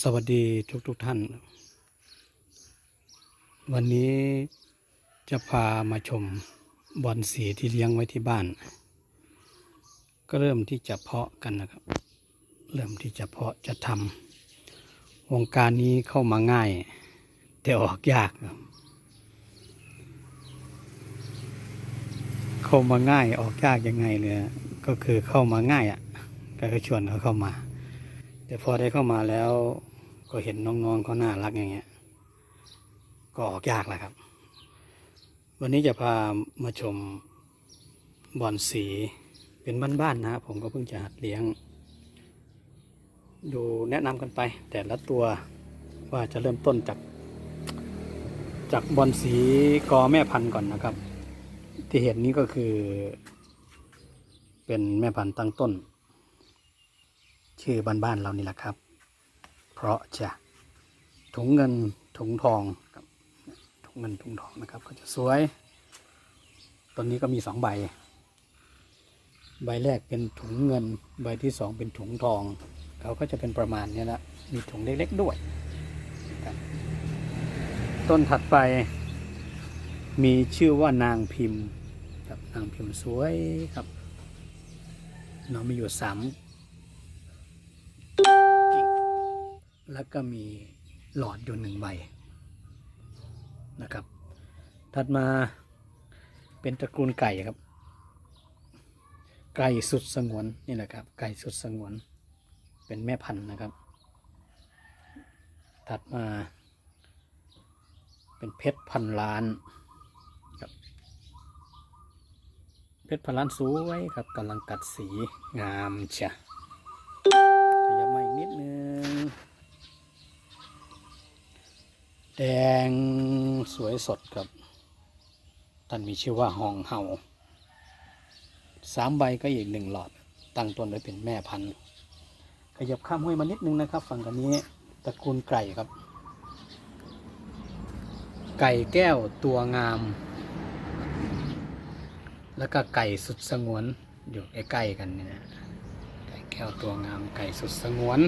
สวัสดีทุกทุกๆท่าน วันนี้จะพามาชมบอนสีที่เลี้ยงไว้ที่บ้าน ก็เริ่มที่จะเพาะกันนะครับ เริ่มที่จะเพาะจะทำวงการนี้เข้ามาง่าย แต่ออกยากครับเข้ามาง่ายออกยากยังไงเลยก็คือเข้ามาง่ายอะก็ชวนเขาเข้ามา แต่พอได้เข้ามาแล้วก็เห็นน้องๆเขาน่ารักอย่างเงี้ย ก็ออกยากแหละครับ วันนี้จะพามาชมบอนสีเป็นบ้านๆนะครับผมก็เพิ่งจะหัดเลี้ยง ดูแนะนำกันไป แต่ละตัวว่าจะเริ่มต้นจาก จากบอนสีกอแม่พันธุ์ก่อนนะครับ ที่เห็นนี้ก็คือ เป็นแม่พันธุ์ตั้งต้น ชื่อบ้านๆเรานี่แหละครับ เพราะจะถุงเงินถุงทองครับถุงเงินถุงทองนะครับ ก็จะสวยต้นนี้ก็มีสองใบ ใบแรกเป็นถุงเงิน ใบที่สองเป็นถุงทองเขาก็จะเป็นประมาณนี้ละมีถุงเล็ก ๆด้วย ต้นถัดไป มีชื่อว่านางพิมพ์ครับนางพิมพ์สวยครับเนาะมีอยู่สาม แล้วก็มีหลอดอยู่หนึ่งใบนะครับ ถัดมาเป็นตระกูลไก่ครับ ไก่สุดสงวนนี่แหละครับ ไก่สุดสงวน เป็นแม่พันธุ์นะครับ ถัดมาเป็นเพชรพันล้านครับเพชรพันล้านสวยครับกำลังกัดสีงามเชีย ดงสวยสดครับท่านมีชื่อว่าหองเห่าสามใบก็อีกหนึ่งหลอด ตั้งต้นไว้เป็นแม่พันธุ์ขยับข้ามห้วยมานิดนึงนะครับ ฝั่งกันนี้ตระกูลไก่ครับ ไก่แก้วตัวงาม แล้วก็ไก่สุดสงวนอยู่ใกล้ๆกันเนี่ยนะไก่แก้วตัวงามไก่สุดสงวน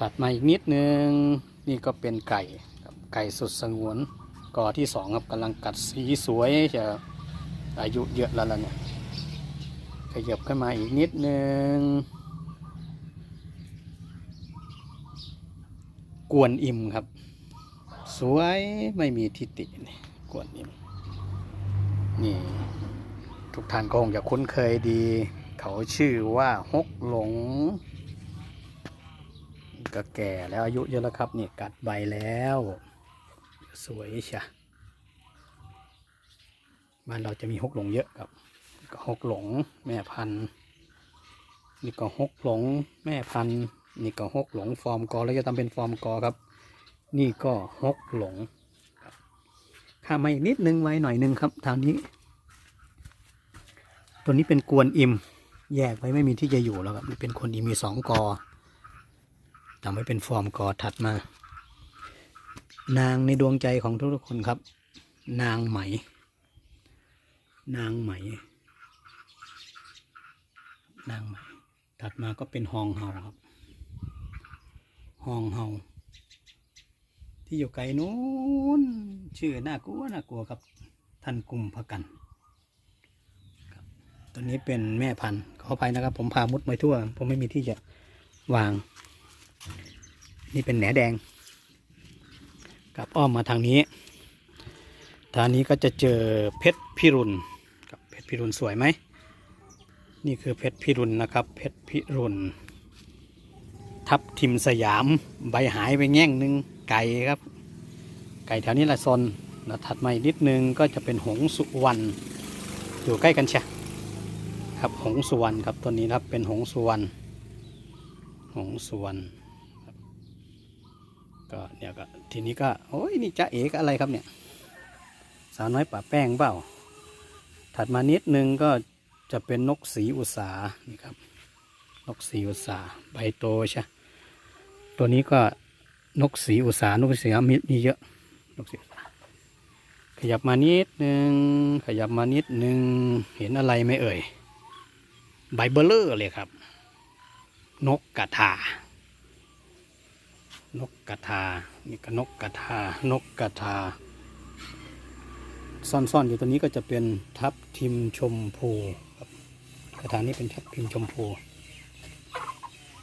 ตัดมาอีกนิดนึง นี่ก็เป็นไก่ครับไก่สุดสงวนกอที่สองครับกำลังกัดสีสวยจะอายุเยอะแล้วล่ะเนี่ยขยับขึ้นมาอีกนิดนึงกวนอิ่มครับ สวยไม่มีทิฏฐินี่กวนอิ่มนี่ทุกท่านก็คงจะคุ้นเคยดี เขาชื่อว่าฮกหลง ก็แก่แล้วอายุเยอะแล้วครับนี่กัดใบแล้ว สวยใชะบ้านเราจะมีฮกหลงเยอะครับก็ฮกหลงแม่พันธุ์นี่ก็ฮกหลงแม่พันธุ์นี่ก็ฮกหลงฟอร์มกอแล้วจะทำเป็นฟอร์มกอครับ นี่ก็ฮกหลงข้ามาอีกนิดนึงไว้หน่อยนึงครับทางนี้ ตัวนี้เป็นกวนอิม แยกไว้ไม่มีที่จะอยู่แล้วครับเป็นคนอิมมีสองกอ ทำไว้เป็นฟอร์มกอถัดมา นางในดวงใจของทุกๆคนครับ นางไหม นางไหม นางไหม ถัดมาก็เป็นฮองเฮาครับฮองเฮาที่อยู่ไกลนู้นชื่อน่ากลัวน่ากลัวครับท่านกุมพกันตัวนี้เป็นแม่พันธุ์ขออภัยนะครับ ผมพามุดไปทั่ว ผมไม่มีที่จะวาง นี่เป็นแหนแดงกลับอ้อมมาทางนี้ ทางนี้ก็จะเจอเพชรพิรุณกับเพชรพิรุณสวยไหม นี่คือเพชรพิรุณนะครับ เพชรพิรุณทับทิมสยามใบหายไปแง่งหนึ่งไก่ครับ ไก่แถวนี้แหละซนแล้วถัดมาอีกนิดนึงก็จะเป็นหงสุวรรณอยู่ใกล้กันใช่ครับหงสุวรรณครับตัวนี้ครับเป็นหงสุวรรณหงสุวรรณ ก็เนี่ยก็ทีนี้ก็โอ้ยนี่จะเอกอะไรครับเนี่ย สาวน้อยป่าแป้งเปล่า ถัดมานิดนึงก็จะเป็นนกสีอุสานี่ครับ นกสีอุสาใบโตใช่ตัวนี้ก็นกสีอุสานกสีมีมีเยอะนกสีอุสาขยับมานิดนึงขยับมานิดนึงเห็นอะไรไหมเอ่ยใบเบลเลอร์เลยครับ นกกระทา นกกระทา นี่ก็นกกระทา นกกระทา ซ่อนๆอยู่ตัวนี้ก็จะเป็นทับทิมชมพูครับกระถานี้เป็นทับทิมชมพู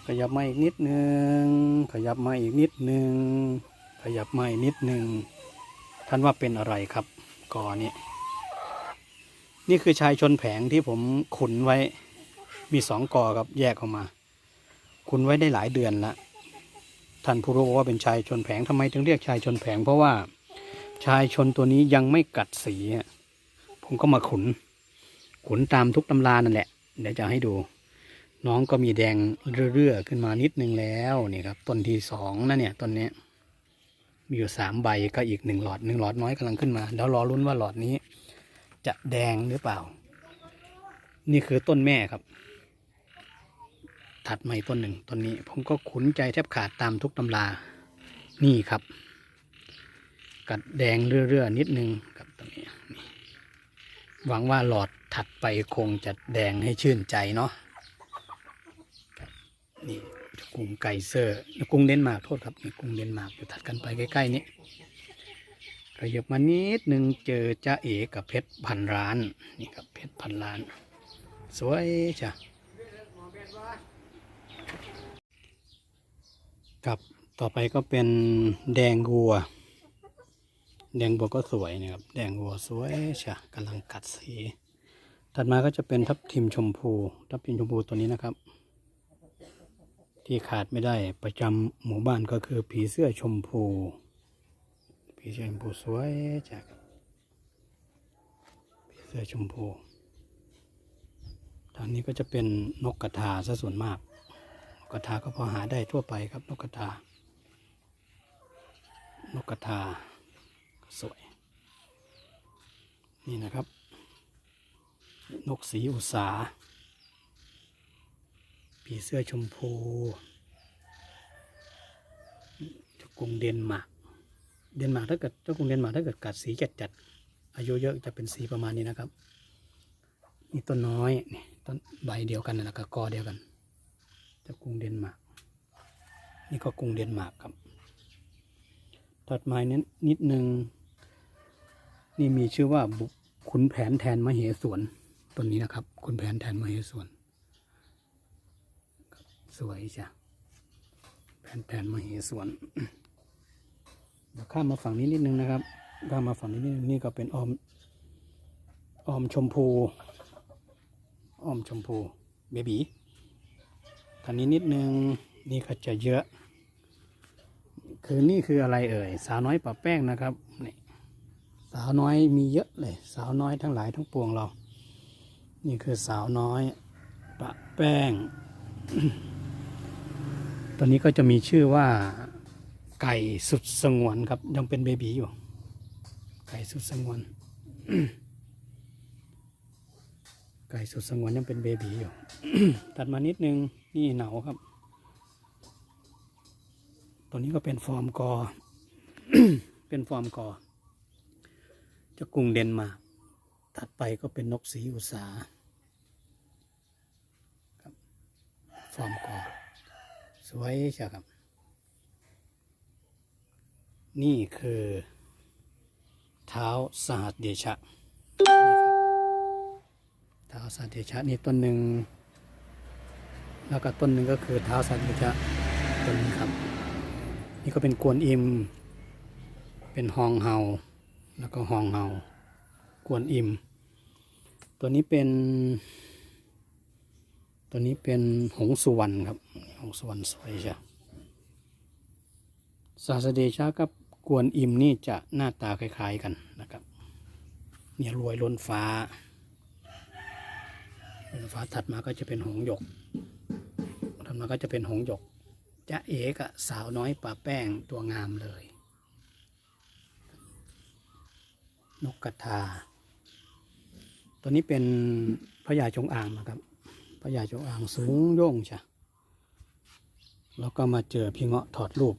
ขยับมาอีกนิดนึง ขยับมาอีกนิดนึง ขยับมาอีกนิดนึง ท่านว่าเป็นอะไรครับกอนี้นี่คือชายชนแผงที่ผมขุนไว้ มีสองกอครับแยกออกมา ขุนไว้ได้หลายเดือนละ ท่านผู้รู้บอกว่าเป็นชายชนแผงทำไมถึงเรียกชายชนแผง เพราะว่าชายชนตัวนี้ยังไม่กัดสีผมก็มาขุน ขุนตามทุกตำรานั่นแหละ เดี๋ยวจะให้ดู น้องก็มีแดงเรื่อๆขึ้นมานิดนึงแล้วนี่ครับต้นที่สองนะเนี่ยต้นนี้มีอยู่สามใบก็อีกหนึ่งหลอดหนึ่งหลอดน้อยกำลังขึ้นมาเดี๋ยวรอรุ้นว่าหลอดนี้ จะแดงหรือเปล่า นี่คือต้นแม่ครับ ถัดมาอีกต้นหนึ่งต้นนี้ ผมก็ขุนใจแทบขาดตามทุกตำรา นี่ครับ กัดแดงเรื่อๆนิดนึงกับตรงนี้หวังว่าหลอดถัดไปคงจะแดงให้ชื่นใจเนาะนี่กรุงไก่เซอร์กรุงเดนมาร์กโทษครับนี่กรุงเดนมาร์กอยู่ถัดกันไปใกล้ๆนี้ขยับมานิดนึงเจอจ้าเอกับเพชรพันล้าน นี่ครับเพชรพันล้าน สวยจ้ะ ครับต่อไปก็เป็นแดงวัว แดงบัวก็สวยนะครับ แดงบัวสวยใช่กำลังกัดสี ถัดมาก็จะเป็นทับทิมชมพู ทับทิมชมพูตัวนี้นะครับ ที่ขาดไม่ได้ประจำหมู่บ้านก็คือผีเสื้อชมพู ผีเสื้อชมพูสวยจ้ะครับผีเสื้อชมพูทางนี้ก็จะเป็นนกกระทาซะส่วนมาก กกระทาก็พอหาได้ทั่วไปครับนกกระทานกกระทาสวย นี่นะครับ นกสีอุสาผีเสื้อชมพูเจ้ากรุงเดนมาร์กเดนมาร์กถ้าเกิดเจ้ากรุงเดนมาร์กถ้าเกิดกัดสีจัดจัดๆอายุเยอะจะเป็นสีประมาณนี้นะครับ นี่ต้นน้อยนี่ต้นใบเดียวกันนะครับกอเดียวกัน จากรุงเดนมาร์กนี่ก็กรุงเดนมาร์กครับ ตัดไม้นั้นนิดนึง นี่มีชื่อว่าบุขุนแผนแทนมเหสวนต้นนี้นะครับขุนแผนแทนมเหสวนสวยจ้ะแผนแทนมเหสวนเดี๋ยวข้ามมาฝั่งนี้นิดนึงนะครับข้ามมาฝั่งนี้นิดนึงนี่ก็เป็นออมออมชมพูออมชมพูเบบี ทางนี้นิดนึงนี่ก็จะเยอะ คือนี่คืออะไรเอ่ย สาวน้อยปะแป้งนะครับนี่สาวน้อยมีเยอะเลย สาวน้อยทั้งหลายทั้งปวงเรา นี่คือสาวน้อยปะแป้งตอนนี้ก็จะมีชื่อว่าไก่สุดสงวนครับยังเป็นเบบีอยู่ ไก่สุดสงวน ไก่สุดสงวนยังเป็นเบบีอยู่ ตัดมานิดนึง นี่เหนาครับ ตัวนี้ก็เป็นฟอร์มกอ เป็นฟอร์มกอจะกรุงเดนมาถัดไปก็เป็นนกสีอุสาครับฟอร์มกอ สวยใช่ครับ นี่คือ เท้าสหัสเดชะ ท้าสหัสเดชะนี่ต้นหนึ่งแล้วก็ต้นหนึ่งก็คือเท้าสหัสเดชะต้นนี้ครับ นี่ก็เป็นกวนอิม เป็นฮองเฮาแล้วก็ฮองเฮากวนอิม ตัวนี้เป็น ตัวนี้เป็นหงสุวรรณครับหงสุวรรณสวยใช่ศาสเดชากับกวนอิมนี่จะหน้าตาคล้าย ๆกันนะครับ เนี่ยรวยล้นฟ้า ฟ้าถัดมาก็จะเป็นหงหยกถัดมาก็จะเป็นหงหยกจะเอกะสาวน้อยป่าแป้งตัวงามเลย นกกระทา ตัวนี้เป็นพญาจงอางนะครับพญาจงอางสูงโย่งจ้ะแล้วก็มาเจอพี่เงาะถอดรูป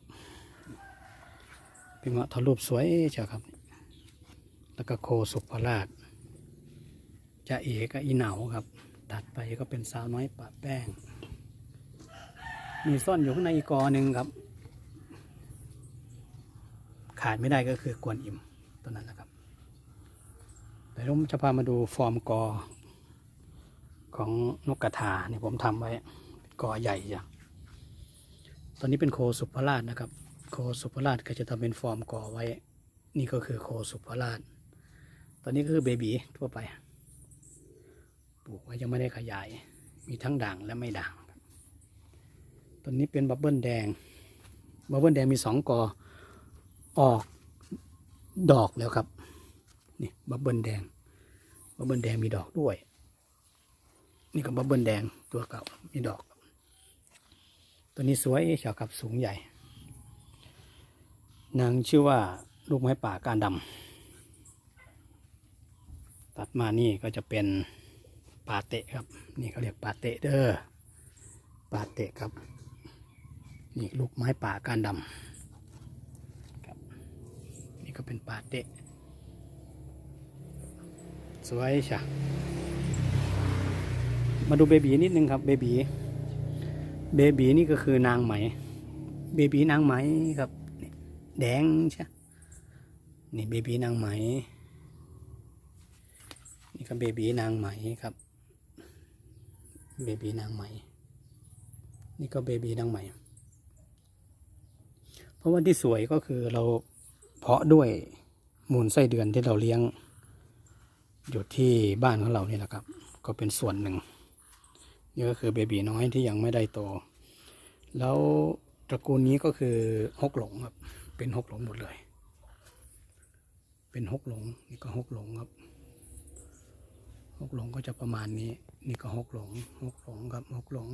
พี่เงาะถอดรูปสวยจ้ะครับ แล้วก็โคสุภราชจะเอกะอีเหนาครับ ถัดไปก็เป็นสาวน้อยป่าแป้ง มีซ่อนอยู่ข้างในอีกอหนึ่งครับ ขาดไม่ได้ก็คือกวนอิ่มตัวนั้นนะครับเดี๋ยวผมจะพามาดูฟอร์มกอ ของนกกระทาเนี่ยผมทำไว้กอใหญ่จ้ะตอนนี้เป็นโคสุภราชนะครับ โคสุภราชก็จะทำเป็นฟอร์มกอไว้ นี่ก็คือโคสุภราช ตอนนี้ก็คือเบบีทั่วไป ปลูกไว้ยังไม่ได้ขยาย มีทั้งด่างและไม่ด่างตอนนี้เป็นบับเบิ้ลแดง บับเบิ้ลแดงมีสองกอ ออกดอกแล้วครับ นี่บับเบิ้ลแดง บับเบิ้ลแดงมีดอกด้วย นี่ก็บับเบิ้ลแดงตัวเก่ามีดอก ตัวนี้สวยเฉากับสูงใหญ่ นางชื่อว่าลูกไม้ป่าการดำตัดมานี่ก็จะเป็น ปาเตะครับ นี่เขาเรียกปาเตะเด้อปาเตะครับ นี่ลูกไม้ป่าการดำครับ นี่ก็เป็นปาเตะ สวยใชะมาดูเบบีนิดนึงครับเบบีเบบีนี่ก็คือนางไหม เบบีนางไหมครับ แดงใช่นี่เบบีนางไหม นี่ก็เบบีนางไหมครับ เบบีนางไหม่ นี่ก็เบบีนางไหม่ เพราะว่าที่สวยก็คือเราเพาะด้วยมูลไส้เดือนที่เราเลี้ยง อยู่ที่บ้านของเรานี่แหละครับ ก็เป็นส่วนหนึ่ง นี่ก็คือเบบีน้อยที่ยังไม่ได้โต แล้วตระกูลนี้ก็คือฮกหลงครับ เป็นฮกหลงหมดเลย เป็นฮกหลง นี่ก็ฮกหลงครับฮกหลงก็จะประมาณนี้ นี่ก็ฮกหลงฮกหลงครับฮกหลง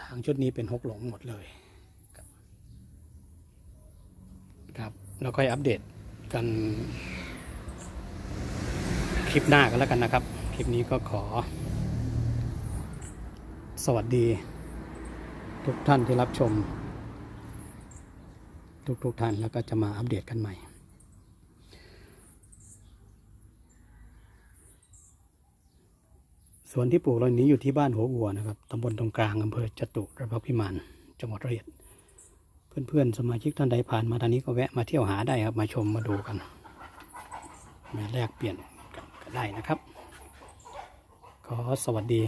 ทางชุดนี้เป็นฮกหลงหมดเลยครับครับแล้วค่อยอัปเดตกันคลิปหน้ากันแล้วกันนะครับ คลิปนี้ก็ขอ สวัสดี ทุกท่านที่รับชม ทุกทุกท่านแล้วก็จะมาอัปเดตกันใหม่ สวนที่ปลูกเรานี้อยู่ที่บ้านหัววัวนะครับตำบลตรงกลางอำเภอจตุรพักพิมานจังหวัดระยองเพื่อนๆสมาชิกท่านใดผ่านมาทางนี้ก็แวะมาเที่ยวหาได้ครับ มาชมมาดูกันมาแลกเปลี่ยนกันก็ได้นะครับ ขอสวัสดี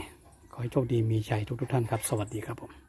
ขอให้โชคดีมีชัยทุกๆท่านครับ สวัสดีครับผม